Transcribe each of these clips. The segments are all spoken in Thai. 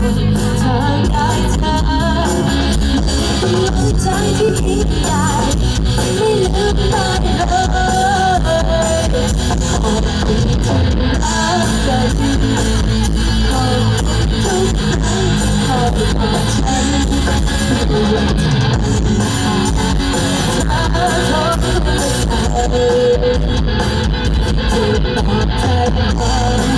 ทางได้เธอใจที่ยิ่งใหญ่ไม่ลืมได้เลยขอบคุณที่รักกันขอบคุณทุกครั้งที่คอยบอกฉันไม่ว่าจะเธอทรมาใส่ที่ตอบแทนควา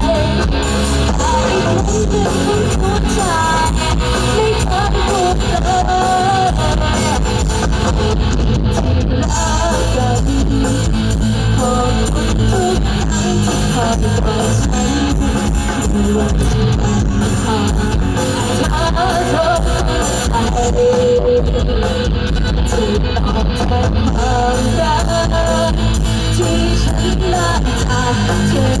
ที่ตอบแทนความรักที่ฉันได้ทำเธอ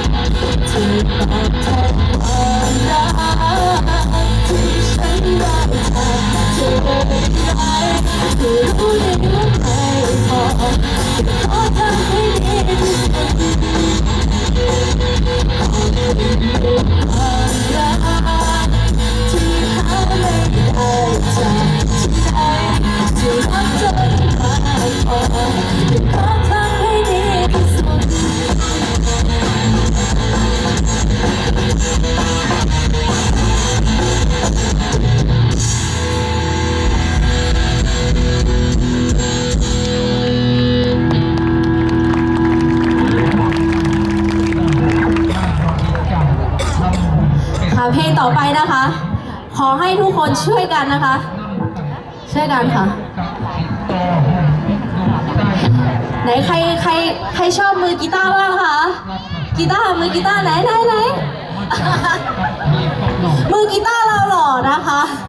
คือรู้ดีว่าไม่พอแต่ขอทำให้ดีที่สุด ค่ะเพลงต่อไปนะคะ ขอให้ทุกคนช่วยกันนะคะ ช่วยกันค่ะ ไหนใครใครใครชอบมือกีตาร์บ้างคะกีตาร์มือกีตาร์ไหนไหนไหนมือกีตาร์เราหล่อนะคะ